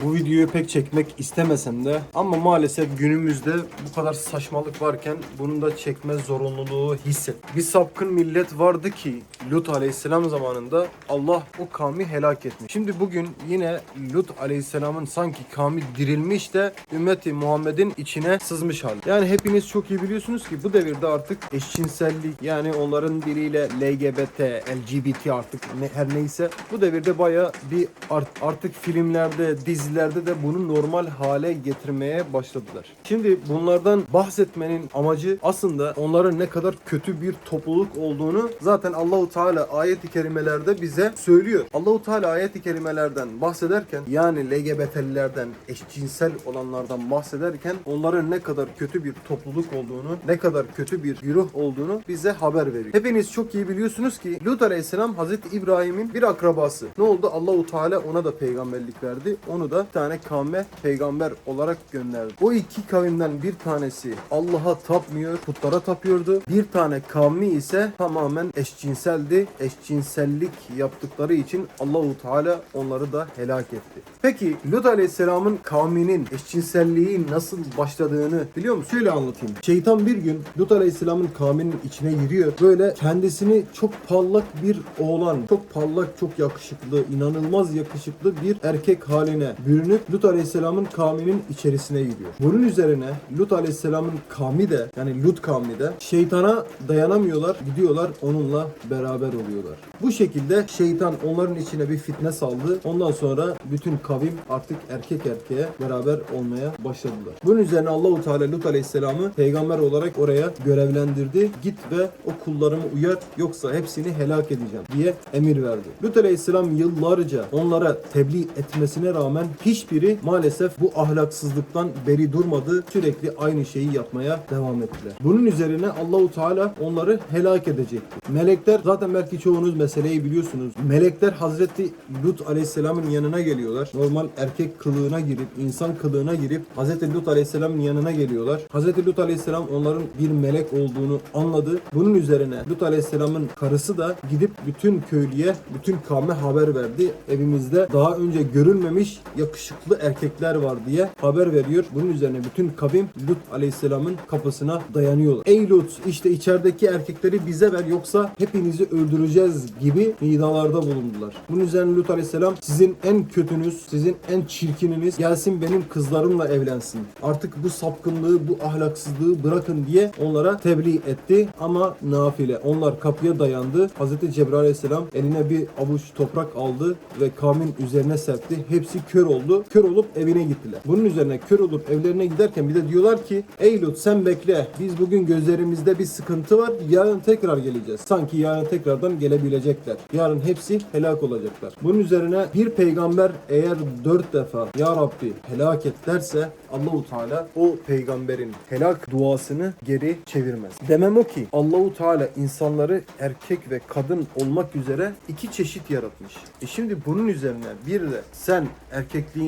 Wow. Videoyu pek çekmek istemesem de ama maalesef günümüzde bu kadar saçmalık varken bunun da çekme zorunluluğu hisset. Bir sapkın millet vardı ki Lut aleyhisselam zamanında Allah o kavmi helak etmiş. Şimdi bugün yine Lut aleyhisselamın sanki kavmi dirilmiş de ümmeti Muhammed'in içine sızmış hal. Yani hepiniz çok iyi biliyorsunuz ki bu devirde artık eşcinsellik yani onların biriyle LGBT, LGBT artık ne, her neyse bu devirde baya bir art- artık filmlerde, dizilerde de bunu normal hale getirmeye başladılar. Şimdi bunlardan bahsetmenin amacı aslında onların ne kadar kötü bir topluluk olduğunu zaten Allahu Teala ayet-i kerimelerde bize söylüyor. Allahu Teala ayet-i kerimelerden bahsederken yani LGBT'lilerden, eşcinsel olanlardan bahsederken onların ne kadar kötü bir topluluk olduğunu, ne kadar kötü bir güruh olduğunu bize haber veriyor. Hepiniz çok iyi biliyorsunuz ki Lut Aleyhisselam Hazreti İbrahim'in bir akrabası. Ne oldu? Allahu Teala ona da peygamberlik verdi. Onu da tane kavme peygamber olarak gönderdi. O iki kavimden bir tanesi Allah'a tapmıyor, putlara tapıyordu. Bir tane kavmi ise tamamen eşcinseldi. Eşcinsellik yaptıkları için Allahu Teala onları da helak etti. Peki Lut Aleyhisselam'ın kavminin eşcinselliği nasıl başladığını biliyor musun? Şöyle anlatayım. Şeytan bir gün Lut Aleyhisselam'ın kavminin içine giriyor. Böyle kendisini çok parlak bir oğlan, çok parlak, çok yakışıklı, inanılmaz yakışıklı bir erkek haline bürünüp Lut Aleyhisselam'ın kavminin içerisine giriyor. Bunun üzerine Lut Aleyhisselam'ın kavmi de yani Lut kavmi de şeytana dayanamıyorlar. Gidiyorlar onunla beraber oluyorlar. Bu şekilde şeytan onların içine bir fitne saldı. Ondan sonra bütün kavim artık erkek erkeğe beraber olmaya başladılar. Bunun üzerine Allahu Teala Lut Aleyhisselam'ı peygamber olarak oraya görevlendirdi. Git ve o kullarımı uyar yoksa hepsini helak edeceğim diye emir verdi. Lut Aleyhisselam yıllarca onlara tebliğ etmesine rağmen hiçbiri maalesef bu ahlaksızlıktan beri durmadı. Sürekli aynı şeyi yapmaya devam ettiler. Bunun üzerine Allahu Teala onları helak edecekti. Melekler zaten belki çoğunuz meseleyi biliyorsunuz. Melekler Hazreti Lut Aleyhisselam'ın yanına geliyorlar. Normal erkek kılığına girip, insan kılığına girip Hazreti Lut Aleyhisselam'ın yanına geliyorlar. Hazreti Lut Aleyhisselam onların bir melek olduğunu anladı. Bunun üzerine Lut Aleyhisselam'ın karısı da gidip bütün köylüye, bütün kavme haber verdi. Evimizde daha önce görülmemiş yakışıklı erkekler var diye haber veriyor. Bunun üzerine bütün kavim Lut Aleyhisselam'ın kapısına dayanıyorlar. Ey Lut işte içerideki erkekleri bize ver yoksa hepinizi öldüreceğiz gibi nidalarda bulundular. Bunun üzerine Lut Aleyhisselam sizin en kötünüz, sizin en çirkininiz gelsin benim kızlarımla evlensin. Artık bu sapkınlığı, bu ahlaksızlığı bırakın diye onlara tebliğ etti ama nafile. Onlar kapıya dayandı. Hz. Cebrail Aleyhisselam eline bir avuç toprak aldı ve kavmin üzerine serpti. Hepsi kör oldu. Kör olup evine gittiler. Bunun üzerine kör olup evlerine giderken bir de diyorlar ki Ey Lut sen bekle. Biz bugün gözlerimizde bir sıkıntı var. Yarın tekrar geleceğiz. Sanki yarın tekrardan gelebilecekler. Yarın hepsi helak olacaklar. Bunun üzerine bir peygamber eğer dört defa Ya Rabbi helak et derse Allahu Teala o peygamberin helak duasını geri çevirmez. Demem o ki Allahu Teala insanları erkek ve kadın olmak üzere iki çeşit yaratmış. E şimdi bunun üzerine bir de sen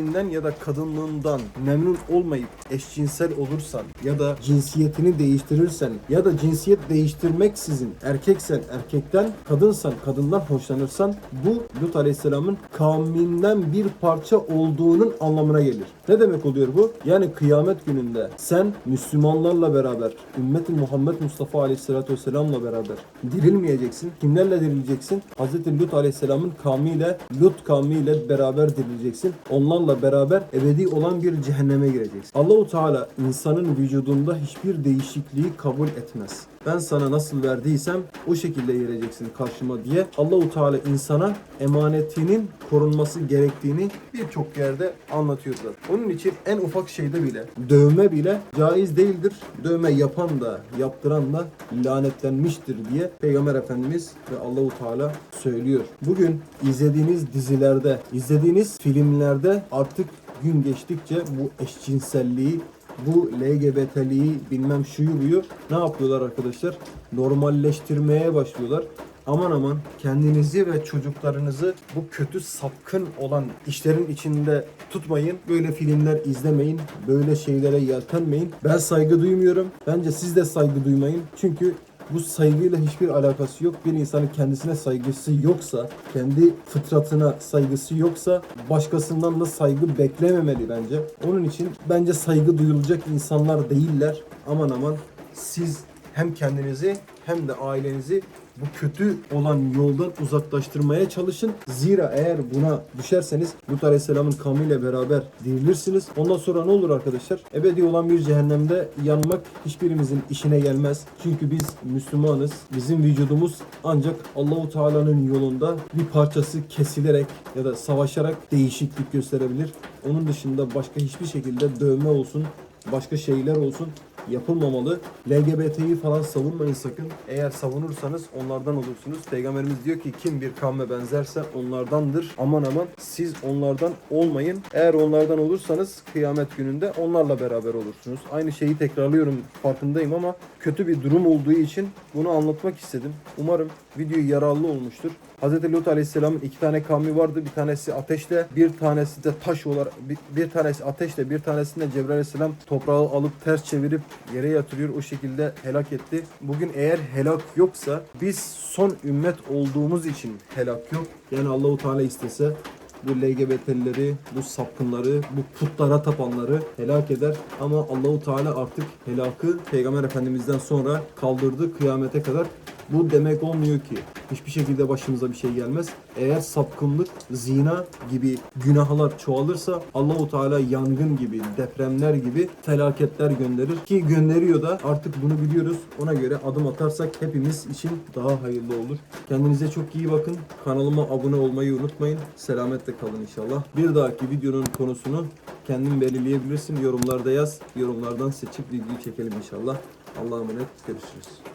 erkekliğinden ya da kadınlığından memnun olmayıp eşcinsel olursan ya da cinsiyetini değiştirirsen ya da cinsiyet değiştirmeksizin erkeksen erkekten kadınsan kadından hoşlanırsan bu Lut Aleyhisselam'ın kavminden bir parça olduğunun anlamına gelir. Ne demek oluyor bu? Yani kıyamet gününde sen Müslümanlarla beraber, ümmeti Muhammed Mustafa Aleyhisselatü Vesselam'la beraber dirilmeyeceksin. Kimlerle dirileceksin? Hz. Lut Aleyhisselam'ın kavmiyle, Lut kavmiyle beraber dirileceksin. Onlarla beraber ebedi olan bir cehenneme gireceksin. Allahu Teala insanın vücudunda hiçbir değişikliği kabul etmez. Ben sana nasıl verdiysem o şekilde geleceksin karşıma diye Allahu Teala insana emanetinin korunması gerektiğini birçok yerde anlatıyorlar. Onun için en ufak şeyde bile dövme bile caiz değildir. Dövme yapan da yaptıran da lanetlenmiştir diye Peygamber Efendimiz ve Allahu Teala söylüyor. Bugün izlediğiniz dizilerde, izlediğiniz filmlerde artık gün geçtikçe bu eşcinselliği bu LGBT'liği bilmem şuyu buyu ne yapıyorlar arkadaşlar? Normalleştirmeye başlıyorlar. Aman aman kendinizi ve çocuklarınızı bu kötü sapkın olan işlerin içinde tutmayın. Böyle filmler izlemeyin. Böyle şeylere yeltenmeyin. Ben saygı duymuyorum. Bence siz de saygı duymayın. Çünkü Bu saygıyla hiçbir alakası yok. Bir insanın kendisine saygısı yoksa, kendi fıtratına saygısı yoksa başkasından da saygı beklememeli bence. Onun için bence saygı duyulacak insanlar değiller. Aman aman siz hem kendinizi hem de ailenizi bu kötü olan yoldan uzaklaştırmaya çalışın. Zira eğer buna düşerseniz Lut Aleyhisselam'ın kavmiyle beraber dirilirsiniz. Ondan sonra ne olur arkadaşlar? Ebedi olan bir cehennemde yanmak hiçbirimizin işine gelmez. Çünkü biz Müslümanız. Bizim vücudumuz ancak Allahu Teala'nın yolunda bir parçası kesilerek ya da savaşarak değişiklik gösterebilir. Onun dışında başka hiçbir şekilde dövme olsun, başka şeyler olsun yapılmamalı. LGBT'yi falan savunmayın sakın. Eğer savunursanız onlardan olursunuz. Peygamberimiz diyor ki kim bir kavme benzerse onlardandır. Aman aman siz onlardan olmayın. Eğer onlardan olursanız kıyamet gününde onlarla beraber olursunuz. Aynı şeyi tekrarlıyorum farkındayım ama kötü bir durum olduğu için bunu anlatmak istedim. Umarım video yararlı olmuştur. Hz. Lut Aleyhisselam'ın iki tane kavmi vardı. Bir tanesi ateşle, bir tanesi de taş olarak, bir, bir tanesi ateşle, bir tanesini de Cebrail Aleyhisselam toprağı alıp ters çevirip yere yatırıyor. O şekilde helak etti. Bugün eğer helak yoksa biz son ümmet olduğumuz için helak yok. Yani Allahu Teala istese bu LGBT'lileri, bu sapkınları, bu putlara tapanları helak eder. Ama Allahu Teala artık helakı Peygamber Efendimiz'den sonra kaldırdı kıyamete kadar. Bu demek olmuyor ki hiçbir şekilde başımıza bir şey gelmez. Eğer sapkınlık, zina gibi günahlar çoğalırsa Allahu Teala yangın gibi, depremler gibi felaketler gönderir ki gönderiyor da artık bunu biliyoruz. Ona göre adım atarsak hepimiz için daha hayırlı olur. Kendinize çok iyi bakın. Kanalıma abone olmayı unutmayın. Selametle kalın inşallah. Bir dahaki videonun konusunu kendin belirleyebilirsin. Yorumlarda yaz. Yorumlardan seçip video çekelim inşallah. Allah'a emanet. Görüşürüz.